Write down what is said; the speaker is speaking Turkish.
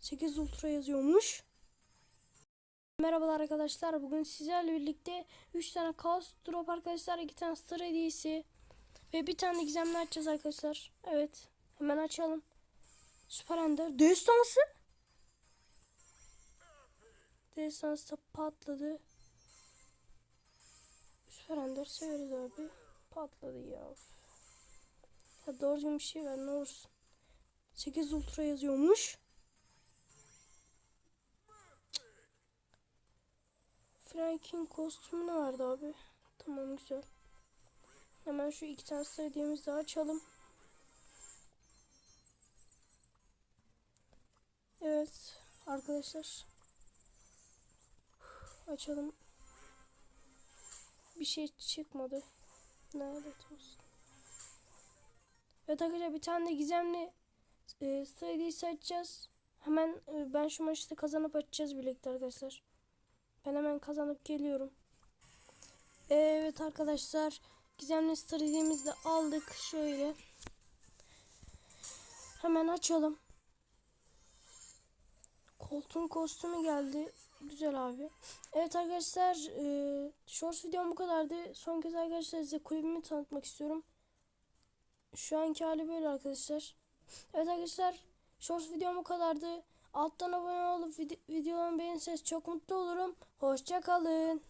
8 Ultra yazıyormuş. Merhabalar arkadaşlar. Bugün sizlerle birlikte 3 tane Chaos Drop arkadaşlar. 2 tane Star hediyesi. Ve bir tane gizemli açacağız arkadaşlar. Evet. Hemen açalım. Süper Ender. Destansı. Destansı da patladı. Süper Ender severiz abi. Patladı ya. Ya doğru bir şey ver ne olursun. 8 Ultra yazıyormuş. Frank'in kostümü ne vardı abi? Tamam güzel. Hemen şu iki tane hediyemizi de açalım. Evet arkadaşlar. Açalım. Bir şey çıkmadı. Lanet olsun. Evet arkadaşlar bir tane de gizemli e, hediyesi açacağız. Hemen e, ben şu maçta kazanıp açacağız birlikte arkadaşlar. Ben hemen kazanıp geliyorum. Evet arkadaşlar. Gizemli star hediyemizi de aldık. Şöyle. Hemen açalım. Koltuğun kostümü geldi. Güzel abi. Evet arkadaşlar. E, shorts videom bu kadardı. Son kez arkadaşlar size kulübümü tanıtmak istiyorum. Şu anki hali böyle arkadaşlar. Evet arkadaşlar. Shorts videom bu kadardı. Alttan abone olup vid videolarımı beğenirseniz çok mutlu olurum. Hoşça kalın.